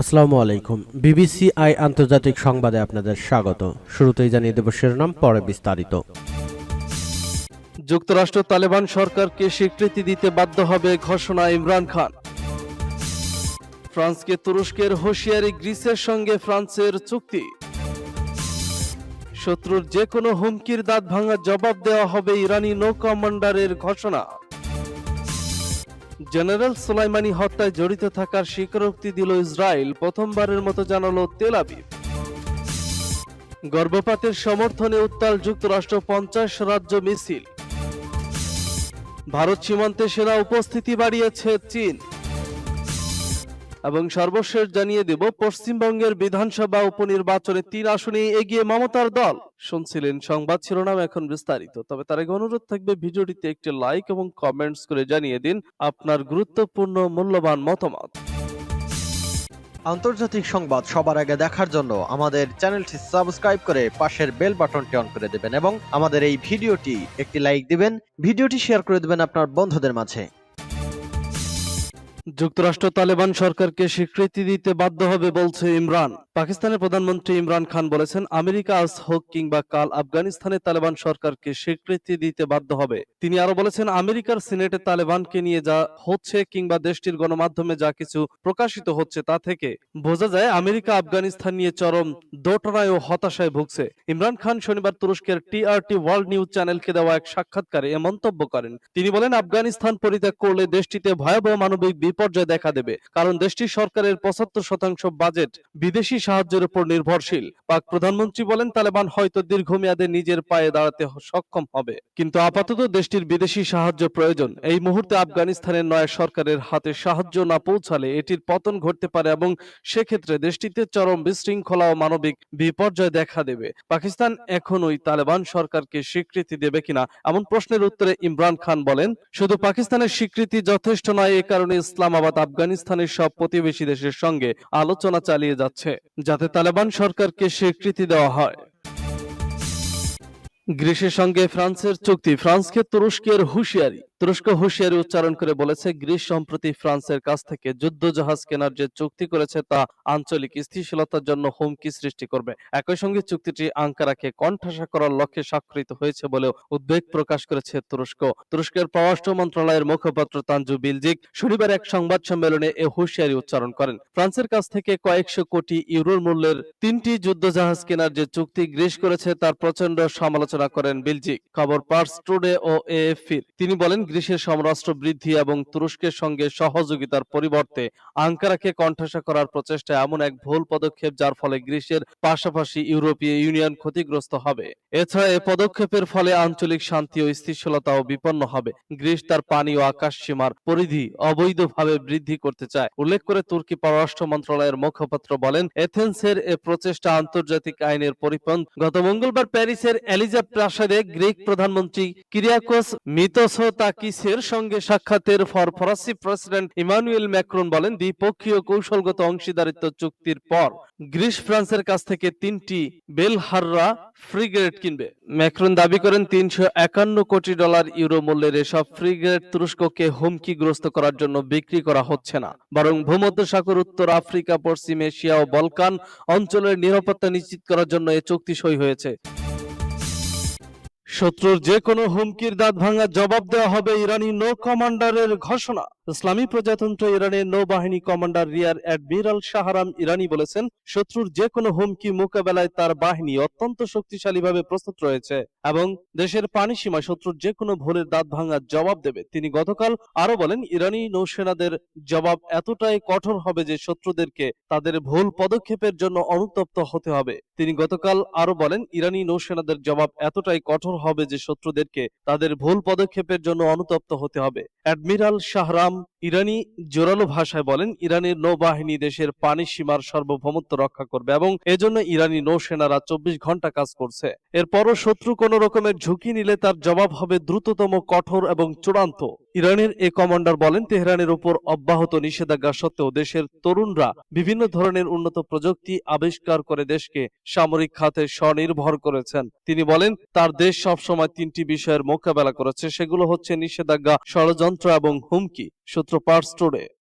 আসসালামু আলাইকুম। BBC I আন্তর্জাতিক সংবাদে আপনাদের স্বাগত। শুরুতেই জানিয়ে দেব শিরোনাম, পরে বিস্তারিত। যুক্তরাষ্ট্র তালেবান সরকারকে স্বীকৃতি দিতে বাধ্য হবে ঘোষণা ইমরান খান। ফ্রান্সকে তুরস্কের হুঁশিয়ারি গ্রিসের সঙ্গে ফ্রান্সের চুক্তি। শত্রুর যে কোনো হুমকির দাঁত ভাঙা জবাব দেওয়া হবে ইরানি নৌ কমান্ডারের ঘোষণা। জেনারেল সোলাইমানি হত্যায় জড়িত থাকার স্বীকারোক্তি দিল ইসরায়েল, প্রথমবারের মতো জানালো তেল আবিব। গর্ভপাতের সমর্থনে উত্তাল যুক্তরাষ্ট্র পঞ্চাশ রাজ্য মিছিল। ভারত সীমান্তে সেনা উপস্থিতি বাড়িয়েছে চীন। এবং সর্বশেষ জানিয়ে দেব, পশ্চিমবঙ্গের বিধানসভা উপনির্বাচনে তিন আসনে এগিয়ে মমতার দল। শুনছিলেন সংবাদ শিরোনাম এখন বিস্তারিত। তবে তার অনুরোধ থাকবে, ভিডিওটিতে একটি লাইক এবং কমেন্টস করে জানিয়ে দিন আপনার গুরুত্বপূর্ণ, মূল্যবান মতামত। আন্তর্জাতিক সংবাদ সবার আগে দেখার জন্য আমাদের চ্যানেলটি সাবস্ক্রাইব করে পাশের বেল বাটনটি অন করে দেবেন এবং আমাদের এই ভিডিওটি একটি লাইক দিবেন। ভিডিওটি শেয়ার করে দেবেন আপনার বন্ধুদের মাঝে। যুক্তরাষ্ট্র তালেবান সরকারকে স্বীকৃতি দিতে বাধ্য হবে বলছে ইমরান। পাকিস্তানের প্রধানমন্ত্রী ইমরান খান বলেছেন, আমেরিকা আজ হোক কিংবা কাল আফগানিস্তানে তালেবান সরকারকে স্বীকৃতি দিতে বাধ্য হবে। তিনি আরও বলেছেন, আমেরিকার সিনেটে তালেবানকে নিয়ে যা হচ্ছে কিংবা দেশটির গণমাধ্যমে যা কিছু প্রকাশিত হচ্ছে তা থেকে বোঝা যায়, আমেরিকা আফগানিস্তান নিয়ে চরম দোটনায় ও হতাশায় ভুগছে। ইমরান খান শনিবার তুরস্কের টিআরটি ওয়ার্ল্ড নিউজ চ্যানেলকে দেওয়া এক সাক্ষাৎকারে এ মন্তব্য করেন। তিনি বলেন, আফগানিস্তান পরিত্যাগ করলে দেশটিতে ভয়াবহ মানবিক বিপর্যয় দেখা দেবে। কারণ দেশটির সরকারের পঁচাত্তর শতাংশ বাজেট বিদেশি সাহায্যের উপর নির্ভরশীল। পাক প্রধানমন্ত্রী বলেন, তালেবান হয়তো দীর্ঘমেয়াদে নিজের পায়ে দাঁড়াতে সক্ষম হবে। কিন্তু আপাতত দেশটির বিদেশি সাহায্য প্রয়োজন। এই মুহূর্তে আফগানিস্তানের নয়া সরকারের হাতে সাহায্য না পৌঁছালে এটির পতন ঘটতে পারে এবং সেক্ষেত্রে দেশটিতে চরম বিশৃঙ্খলা ও মানবিক বিপর্যয় দেখা দেবে। পাকিস্তান এখনোই তালেবান সরকারকে স্বীকৃতি দেবে কিনা এমন প্রশ্নের উত্তরে ইমরান খান বলেন, শুধু পাকিস্তানের স্বীকৃতি যথেষ্ট নয়, এ কারণে ইসলামাবাদ আফগানিস্তানের সব প্রতিবেশী দেশের সঙ্গে আলোচনা চালিয়ে যাচ্ছে, যাতে তালেবান সরকারকে স্বীকৃতি দেওয়া হয়। গ্রিসের সঙ্গে ফ্রান্সের চুক্তি, ফ্রান্সকে তুরস্কের হুঁশিয়ারি। তুরস্ক হুঁশিয়ারি উচ্চারণ করে বলেছে, গ্রিস সম্প্রতি ফ্রান্সের কাছ থেকে যুদ্ধ জাহাজ কেনার যে চুক্তি করেছে, তা আঞ্চলিক স্থিতিশীলতার জন্য হুমকি সৃষ্টি করবে। একই সঙ্গে চুক্তিটি আঙ্কারাকে কণ্ঠাসা করার লক্ষ্যে স্বাক্ষরিত হয়েছে বলেও উদ্বেগ প্রকাশ করেছে তুরস্ক। তুরস্কের পররাষ্ট্র মন্ত্রণালয়ের মুখপাত্র তানজু বিলজিক শনিবার এক সংবাদ সম্মেলনে এ হুঁশিয়ারি উচ্চারণ করেন। ফ্রান্সের কাছ থেকে কয়েকশো কোটি ইউরোর মূল্যের তিনটি যুদ্ধ জাহাজ কেনার যে চুক্তি গ্রিস করেছে, তার প্রচণ্ড সমালোচনা করেন বিলজিক। খবর পার্স টুডে ও এএফপির তিনি বলেন গ্রিসের সমরাষ্ট্র বৃদ্ধি এবং তুরস্কের সঙ্গে সহযোগিতার পরিবর্তে আঙ্কারাকে কণ্ঠাসা করার প্রচেষ্টা এমন এক ভুল পদক্ষেপ যার ফলে গ্রিসের পাশাপাশি ইউরোপীয় ইউনিয়ন ক্ষতিগ্রস্ত হবে। এছাড়া এ পদক্ষেপের ফলে আঞ্চলিক শান্তি ও স্থিতিশীলতাও বিপন্ন হবে। গ্রিস তার পানি ও আকাশ সীমার পরিধি অবৈধভাবে বৃদ্ধি করতে চায়। উল্লেখ করে তুর্কি পররাষ্ট্র মন্ত্রণালয়ের মুখপাত্র বলেন, এথেন্সের এ প্রচেষ্টা আন্তর্জাতিক আইনের পরিপন্থ। গত মঙ্গলবার প্যারিসের এলিজা প্রাসাদে গ্রিক প্রধানমন্ত্রী কিরিয়াকোস মিতোসোতাকিসের সঙ্গে সাক্ষাতের পর ফরাসি প্রেসিডেন্ট ইমানুয়েল ম্যাক্রন বলেন, দ্বিপক্ষীয় কৌশলগত অংশীদারিত্ব চুক্তির পর গ্রিস ফ্রান্সের কাছ থেকে তিনটি বেলহাররা ফ্রিগেট কিনবে। ম্যাক্রন দাবি করেন তিনশো একান্ন কোটি ডলার ইউরো মূল্যের এসব ফ্রিগেট তুরস্ককে হুমকিগ্রস্ত করার জন্য বিক্রি করা হচ্ছে না। বরং ভূমধ্যসাগর, উত্তর আফ্রিকা, পশ্চিম এশিয়া ও বলকান অঞ্চলের নিরাপত্তা নিশ্চিত করার জন্য এ চুক্তি সই হয়েছে। শত্রুর যে কোনো হুমকির দাঁত ভাঙা জবাব দেওয়া হবে ইরানি নৌ কমান্ডারের ঘোষণা। ইসলামী প্রজাতন্ত্র ইরানের নৌবাহিনী commander rear admiral Shahram Irani বলেছেন, শত্রুর যে কোনো হুমকি মোকাবেলায় তার বাহিনী অত্যন্ত শক্তিশালীভাবে প্রস্তুত রয়েছে এবং দেশের পানি সীমা শত্রুর যে কোনো ভুলের দাঁত ভাঙার জবাব দেবে। তিনি গতকাল আরও বলেন, ইরানি নৌসেনাদের জবাব এতটাই কঠোর হবে যে শত্রুদেরকে তাদের ভুল পদক্ষেপের জন্য অনুতপ্ত হতে হবে। তিনি গতকাল আরও বলেন, ইরানি নৌসেনাদের জবাব এতটাই কঠোর হবে যে শত্রুদেরকে তাদের ভুল পদক্ষেপের জন্য অনুতপ্ত হতে হবে। অ্যাডমিরাল শাহরাম ইরানি জোরালো ভাষায় বলেন, ইরানের নৌবাহিনী দেশের পানি সীমার সার্বভৌমত্ব রক্ষা করবে এবং এজন্য ইরানি নৌসেনারা চব্বিশ ঘণ্টা কাজ করছে। এরপরও শত্রু কোন রকমের ঝুঁকি নিলে তার জবাব হবে দ্রুততম, কঠোর এবং চূড়ান্ত। ইরানের এ কমান্ডার বলেন, তেহরানের উপর অব্যাহত নিষেধাজ্ঞা সত্ত্বেও দেশের তরুণরা বিভিন্ন ধরনের উন্নত প্রযুক্তি আবিষ্কার করে দেশকে সামরিক খাতে স্বনির্ভর করেছেন। তিনি বলেন, তার দেশ সবসময় তিনটি বিষয়ের মোকাবেলা করেছে, সেগুলো হচ্ছে নিষেধাজ্ঞা, ষড়যন্ত্র এবং হুমকি। সূত্র পার্স টুডে।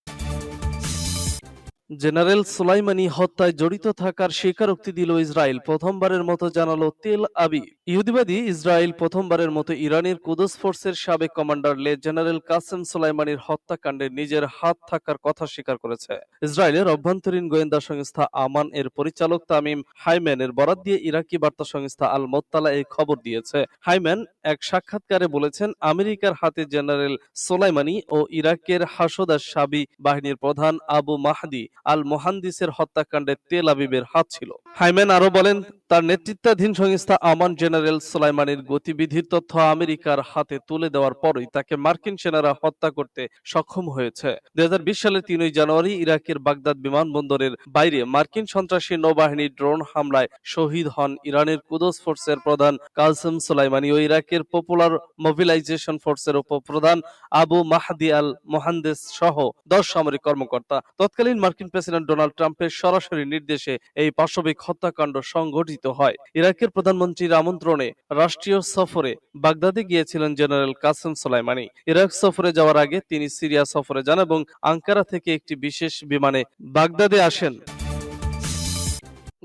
জেনারেল সুলাইমানি হত্যায় জড়িত থাকার স্বীকারোক্তি দিল ইসরায়েল। প্রথমবারের মতো জানালো তেল আবি ইহুদিবাদী ইসরায়েল প্রথমবারের মতো ইরানের কুদস ফোর্সের সাবেক কমান্ডার লে জেনারেল কাসেম সুলাইমানির হত্যাকাণ্ডে নিজের হাত থাকার কথা স্বীকার করেছে। ইসরায়েলের অভ্যন্তরীণ গোয়েন্দা সংস্থা আমান এর পরিচালক তামিম হাইম্যানের বরাত দিয়ে ইরাকি বার্তা সংস্থা আল মোত্তালা এই খবর দিয়েছে। হাইম্যান এক সাক্ষাৎকারে বলেছেন, আমেরিকার হাতে জেনারেল সোলাইমানি ও ইরাকের হাসদার সাবি বাহিনীর প্রধান আবু মাহদি আল মোহান্দিসের হত্যাকাণ্ডে তেল আবিবের হাত ছিল। হাইম্যান আরও বলেন, তার নেতৃত্বাধীন সংস্থা আমান জেনারেল সোলাইমানির গতিবিধির তথ্য আমেরিকার হাতে তুলে দেওয়ার পরই তাকে মার্কিন সেনারা হত্যা করতে সক্ষম হয়েছে। দুই সালের তিনই জানুয়ারি ইরাকের বাগদাদ বিমানবন্দরের বাইরে মার্কিন সন্ত্রাসী নৌবাহিনী ড্রোন হামলায় শহীদ হন ইরানের কুদস ফোর্সের প্রধান কাসেম সোলাইমানি ও ইরাকের পপুলার মোবিলাইজেশন ফোর্সের উপপ্রধান আবু মাহাদি আল মোহান্দেস সহ দশ সামরিক কর্মকর্তা। তৎকালীন মার্কিন প্রেসিডেন্ট ডোনাল্ড ট্রাম্পের সরাসরি নির্দেশে এই পাশবিক হত্যাকাণ্ড সংঘটিত হয়। ইরাকের প্রধানমন্ত্রীর আমন্ত্রণে রাষ্ট্রীয় সফরে বাগদাদে গিয়েছিলেন জেনারেল কাসেম সোলাইমানি। ইরাক সফরে যাওয়ার আগে তিনি সিরিয়া সফরে যান এবং আঙ্কারা থেকে একটি বিশেষ বিমানে বাগদাদে আসেন।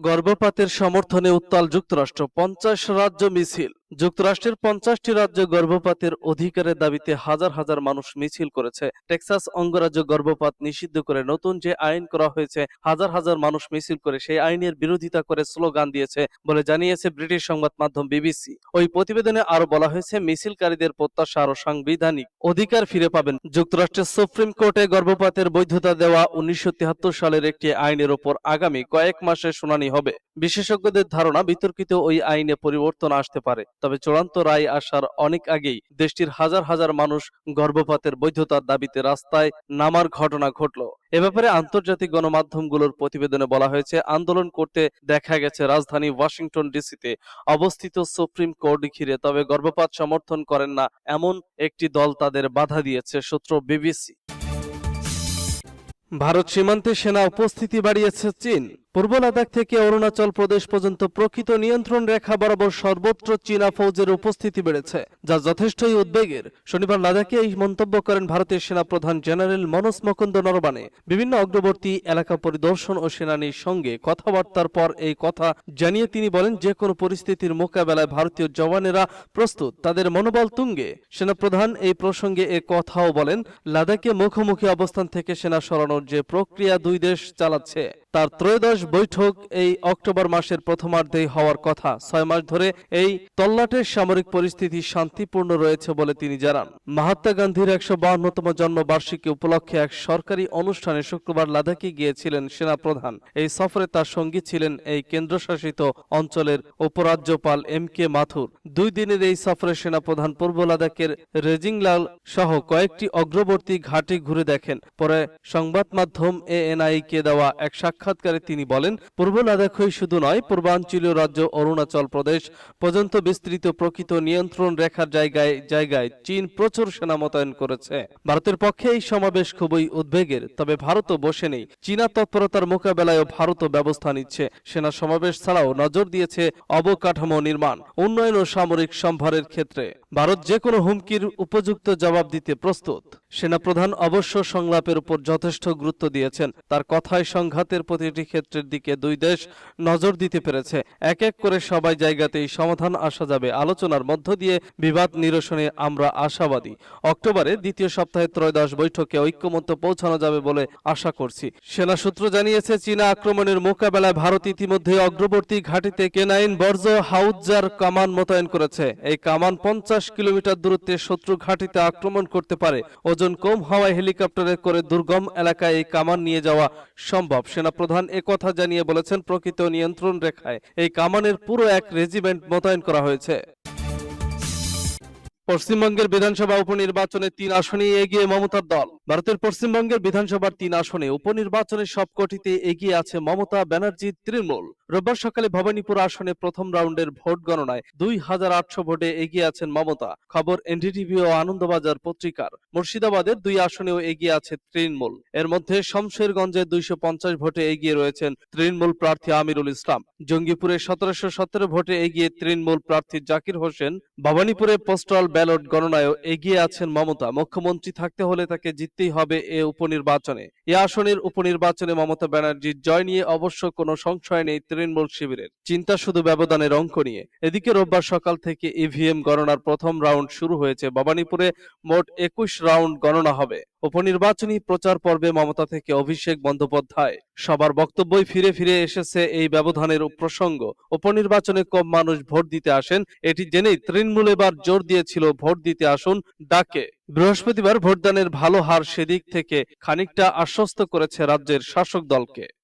গর্ভপাতের সমর্থনে উত্তাল যুক্তরাষ্ট্র পঞ্চাশ রাজ্য মিছিল। যুক্তরাষ্ট্রের পঞ্চাশটি রাজ্য গর্ভপাতের অধিকারের দাবিতে হাজার হাজার মানুষ মিছিল করেছে। টেক্সাস অঙ্গরাজ্য গর্ভপাত নিষিদ্ধ করে নতুন যে আইন করা হয়েছে, হাজার হাজার মানুষ মিছিল করে সেই আইনের বিরোধিতা করে স্লোগান দিয়েছে বলে জানিয়েছে ব্রিটিশ সংবাদ মাধ্যম বিবিসি। ওই প্রতিবেদনে আরও বলা হয়েছে, মিছিলকারীদের প্রত্যাশা আরও সাংবিধানিক অধিকার ফিরে পাবেন। যুক্তরাষ্ট্রের সুপ্রিম কোর্টে গর্ভপাতের বৈধতা দেওয়া উনিশশো সালের একটি আইনের ওপর আগামী কয়েক মাসে শুনানি হবে। বিশেষজ্ঞদের ধারণা, বিতর্কিত ওই আইনে পরিবর্তন আসতে পারে। তবে চূড়ান্ত রায় আসার অনেক আগেই দেশটির হাজার হাজার মানুষ গর্ভপাতের বৈধতার দাবিতে রাস্তায় নামার ঘটনা ঘটল। এ ব্যাপারে আন্তর্জাতিক গণমাধ্যমগুলোর প্রতিবেদনে বলা হয়েছে, আন্দোলন করতে দেখা গেছে রাজধানী ওয়াশিংটন ডিসিতে অবস্থিত সুপ্রিম কোর্ট ঘিরে, তবে গর্ভপাত সমর্থন করেন না এমন একটি দল তাদের বাধা দিয়েছে, সূত্র বিবিসি। ভারত সীমান্তে সেনা উপস্থিতি বাড়িয়েছে চীন। পূর্ব লাদাখ থেকে অরুণাচল প্রদেশ পর্যন্ত প্রকৃত নিয়ন্ত্রণ রেখা বরাবর সর্বত্র চীনা ফৌজের উপস্থিতি বেড়েছে, যা যথেষ্টই উদ্বেগের। শনিবার লাদাখে এই মন্তব্য করেন ভারতের সেনা প্রধান জেনারেল মনোজ মুকুন্দ নরবানে বিভিন্ন অগ্রবর্তী এলাকা পরিদর্শন ও সেনানির সঙ্গে কথাবার্তার পর এই কথা জানিয়ে তিনি বলেন যে কোনো পরিস্থিতির মোকাবেলায় ভারতীয় জওয়ানেরা প্রস্তুত, তাদের মনোবল তুঙ্গে। সেনাপ্রধান এই প্রসঙ্গে এ কথাও বলেন, লাদাখে মুখোমুখি অবস্থান থেকে সেনা সরানোর যে প্রক্রিয়া দুই দেশ চালাচ্ছে তার ত্রয়োদশ বৈঠক এই অক্টোবর মাসের প্রথমার্ধেই হওয়ার কথা। ছয় মাস ধরে এই তল্লাটের সামরিক পরিস্থিতি শান্তিপূর্ণ রয়েছে বলে তিনি জানান। মহাত্মা গান্ধীর একশো বাহান্নতম জন্মবার্ষিকী উপলক্ষে এক সরকারি অনুষ্ঠানে শুক্রবার লাদাখে গিয়েছিলেন সেনাপ্রধান। এই সফরে তার সঙ্গী ছিলেন এই কেন্দ্রশাসিত অঞ্চলের উপরাজ্যপাল এম কে মাথুর। দুই দিনের এই সফরে সেনাপ্রধান পূর্ব লাদাখের রেজিংলাল সহ কয়েকটি অগ্রবর্তী ঘাটে ঘুরে দেখেন। পরে সংবাদ মাধ্যম এএনআই কে দেওয়া এক সাক্ষাৎকারে তিনি বলেন, পূর্ব লাদাখই শুধু নয়, পূর্বাঞ্চলীয় রাজ্য অরুণাচল প্রদেশ পর্যন্ত বিস্তৃত প্রকৃত নিয়ন্ত্রণ রেখার জায়গায় জায়গায় চীন প্রচুর সেনা মোতায়েন করেছে। ভারতের পক্ষে এই সমাবেশ খুবই উদ্বেগের, তবে ভারতও বসে নেই। চীনা তৎপরতার মোকাবেলায়ও ভারতও ব্যবস্থা নিচ্ছে। সেনা সমাবেশ ছাড়াও নজর দিয়েছে অবকাঠামো নির্মাণ, উন্নয়ন ও সামরিক সম্ভারের ক্ষেত্রে। ভারত যে কোনো হুমকির উপযুক্ত জবাব দিতে প্রস্তুত। সেনাপ্রধান অবশ্য সংলাপের উপর যথেষ্ট গুরুত্ব দিয়েছেন। তার কথায় সংঘাতের প্রতিটি ক্ষেত্রের দিকে দুই দেশ নজর দিতে পেরেছে। এক এক করে সবাই জায়গাতেই সমাধান আসা যাবে আলোচনার মধ্য দিয়ে বিবাদ নিরসনে আমরা আশাবাদী। অক্টোবরে দ্বিতীয় সপ্তাহে ত্রয়োদশ বৈঠকে ঐক্যমত্য পৌঁছানো যাবে বলে আশা করছি। সেনা সূত্র জানিয়েছে, চীনা আক্রমণের মোকাবেলায় ভারত ইতিমধ্যে অগ্রবর্তী ঘাটিতে কেনাইন বর্জ হাউজার কামান মোতায়েন করেছে। এই কামান পঞ্চাশ কিলোমিটার দূরত্বে শত্রু ঘাটিতে আক্রমণ করতে পারে ওজন কম হওয়ায় হেলিকপ্টারে করে দুর্গম এলাকায় এই কামান নিয়ে যাওয়া সম্ভব। সেনা সেনাপ্রধান একথা জানিয়ে বলেছেন, প্রকৃত নিয়ন্ত্রণ রেখায় এই কামানের পুরো এক রেজিমেন্ট মোতায়েন করা হয়েছে। পশ্চিমবঙ্গের বিধানসভা উপনির্বাচনে তিন আসনে এগিয়ে মমতার দল। ভারতের পশ্চিমবঙ্গের বিধানসভার তিন আসনে উপনির্বাচনে সবকটিতে এগিয়ে আছে মমতা ব্যানার্জি তৃণমূল। রোববার সকালে ভবানীপুর আসনে প্রথম রাউন্ডের ভোট গণনায় দুই হাজার আটশো ভোটে এগিয়ে আছেন মমতা। খবর এনডিটিভি ও আনন্দবাজার পত্রিকার। মুর্শিদাবাদের দুই আসনেও এগিয়ে আছে তৃণমূল। এর মধ্যে শমশেরগঞ্জে দুইশো পঞ্চাশ ভোটে এগিয়ে রয়েছেন তৃণমূল প্রার্থী আমিরুল ইসলাম। জঙ্গিপুরে সতেরোশো সতেরো ভোটে এগিয়ে তৃণমূল প্রার্থী জাকির হোসেন। ভবানীপুরে পোস্টাল ব্যালট গণনায়ও এগিয়ে আছেন মমতা। মুখ্যমন্ত্রী থাকতে হলে তাকে জিততেই হবে এ উপনির্বাচনে। এ আসনের উপনির্বাচনে মমতা ব্যানার্জির জয় নিয়ে অবশ্য কোনো সংশয় নেই তৃণমূল শিবিরের। চিন্তা শুধু ব্যবধানের অঙ্ক নিয়ে। এদিকে রোববার সকাল থেকে ইভিএম গণনার প্রথম রাউন্ড শুরু হয়েছে। ভবানীপুরে মোট একুশ রাউন্ড গণনা হবে। উপনির্বাচনী প্রচার পর্বে মমতা থেকে অভিষেক বন্দ্যোপাধ্যায়। সবার বক্তব্যই ফিরে ফিরে এসেছে এই ব্যবধানের প্রসঙ্গ। উপনির্বাচনে কম মানুষ ভোট দিতে আসেন, এটি জেনেই তৃণমূল এবার জোর দিয়েছিল, ভোট দিতে আসুন ডাকে। বৃহস্পতিবার ভোটদানের ভালো হার সেদিক থেকে খানিকটা আশ্বস্ত করেছে রাজ্যের শাসক দলকে।